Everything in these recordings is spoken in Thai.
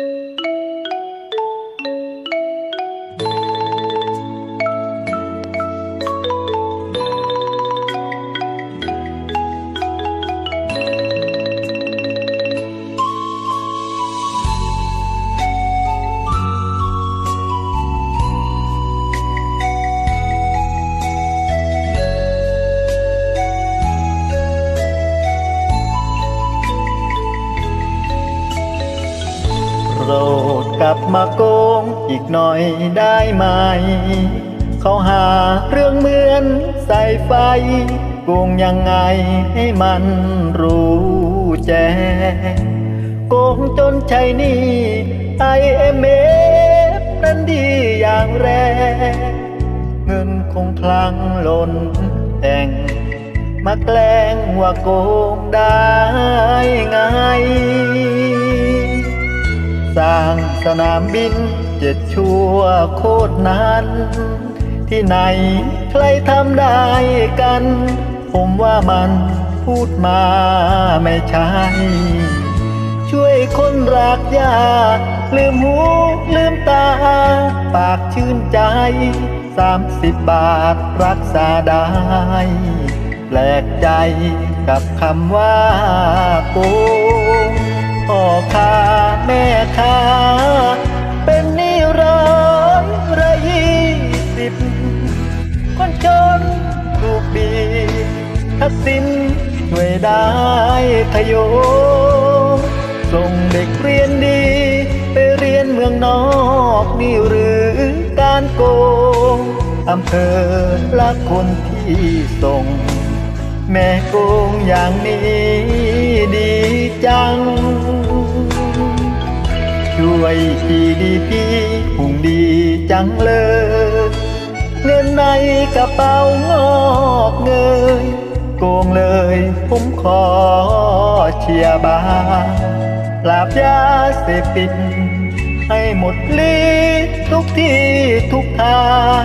โลับมาโกงอีกหน่อยได้ไหม เขาหาเรื่องเหมือนใส่ไฟโกงยังไงให้มันรู้แจ้งโกงจนใช้หนี่ไอเอ็มเอฟนั้นดีอย่างแรงเงินคงคลังล้นแต่งมาแกล้งว่าโกงได้ สนามบินเจ็ดชั่วโคตรนั้นที่ไหนใครทำได้กัน ผมว่ามันพูดมาไม่ใช่ช่วยคนรักยาลืมหูลืมตา ปากชื่นใจสามสิบบาทรักษาได้ แปลกใจกับคำว่าโกงพ่อค้า ทักษิณช่วยได้ทะโยส่งเด็กเรียนดี ไปเรียนเมืองนอกนี่หรือการโกงอำเภอละคนที่ส่ง แม่โกงอย่างนี้ดีจัง ช่วย GDP พุ่งดีจังเลย เงินในกระเป๋างอกเงย โกงเลย ผมขอเชียร์บาปราบยาเสพติด ให้หมดลีทุกที่ทุกทาง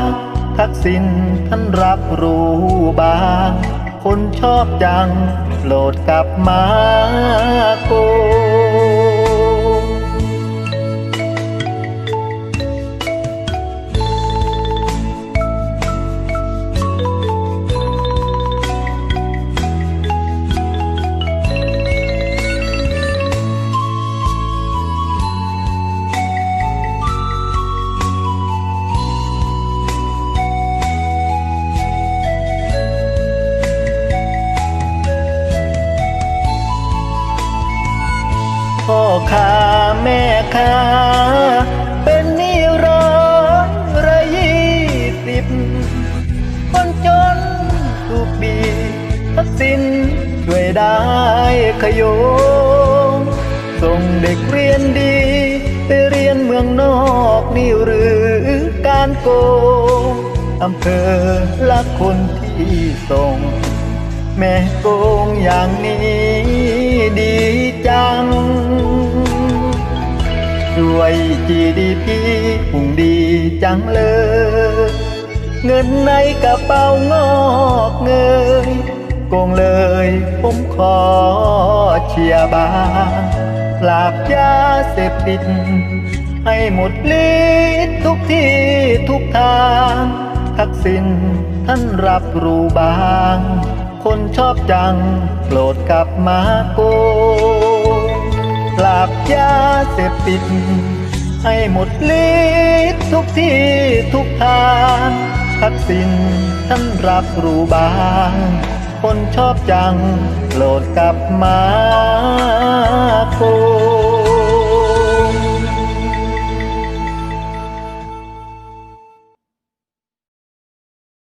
ทักษิณท่านรับรู้บาง คนชอบจังโหลดกลับมาโก แม่ค้าเป็นหนี้ร้อยระยี่สิบคนจนถูกบีทักษิณช่วยได้ขยงส่งเด็กเรียนดี ไปเรียนเมืองนอกนี่หรือการโกงอำเภอละคนที่ส่ง แม่โกงอย่างนี้ดีจัง ด้วย GDP พุ่งดีจังเลย เงินในกระเป๋างอกเงยโกงเลยผมขอเชียบางปราบยาเสพติด ให้หมดฤทธิ์ทุกที่ทุกทางทักษิณท่านรับรู้บาง คนชอบจังโปรดกลับมาโก ปราบยาเสพติด ให้หมดฤทธิ์ทุกที่ทุกทางทักสินท่านรับรู้บาง คนชอบจังโปรดกลับมา